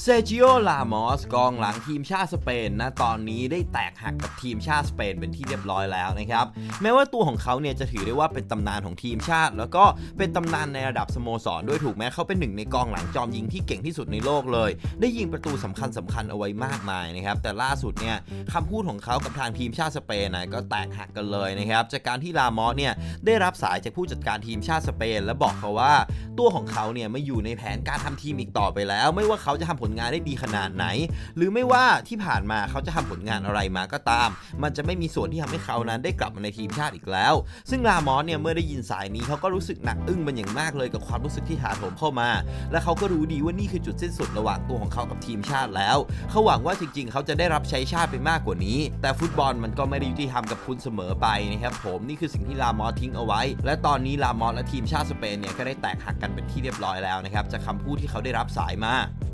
เซจิโอ ลามอส กองหลังทีมชาติสเปนนะ ตอนนี้ได้แตกหักกับทีมชาติสเปนเป็นที่เรียบร้อยแล้วนะครับ แม้ว่าตัวของเขาเนี่ยจะถือได้ว่าเป็นตำนานของทีมชาติ แล้วก็เป็นตำนานในระดับสโมสรด้วยถูกไหมเขาเป็นหนึ่งในกองหลังจอมยิงที่เก่งที่สุดในโลกเลย ได้ยิงประตูสำคัญสำคัญเอาไว้มากมายนะครับ แต่ล่าสุดเนี่ยคำพูดของเขากับทางทีมชาติสเปนนะก็แตกหักกันเลยนะครับ จากการที่ลามอสเนี่ยได้รับสายจากผู้จัดการทีมชาติสเปน และบอกเขาว่าตัวของเขาเนี่ยไม่อยู่ในแผนการทำทีมอีกต่อไปแล้ว ไม่ว่าเขาจะทำผลงานได้ดีขนาดไหน หรือไม่ว่าที่ผ่านมาเขาจะทำผลงานอะไรมาก็ตาม มันจะไม่มีส่วนที่ทำให้เขานั้นได้กลับมาในทีมชาติอีกแล้ว ซึ่งลามอสเนี่ยเมื่อได้ยินสายนี้เขาก็รู้สึกหนักอึ้งเป็นอย่างมากเลยกับความรู้สึกที่ถาโถมเข้ามา และเขาก็รู้ดีว่านี่คือจุดสิ้นสุดระหว่างตัวของเขากับทีมชาติแล้ว เขาหวังว่าจริง ๆ เขาจะได้รับใช้ชาติไปมากกว่านี้ แต่ฟุตบอลมันก็ไม่ได้ยุติธรรมกับคุณเสมอไปนะครับผมนี่คือสิ่งที่ลามอสทิ้งเอาไว้ และตอนนี้ลามอสและทีมชาติสเปนเนี่ยก็ได้แตกหักกันเป็นที่เรียบร้อยแล้วนะครับจากคำพูดที่เขาได้รับสายมา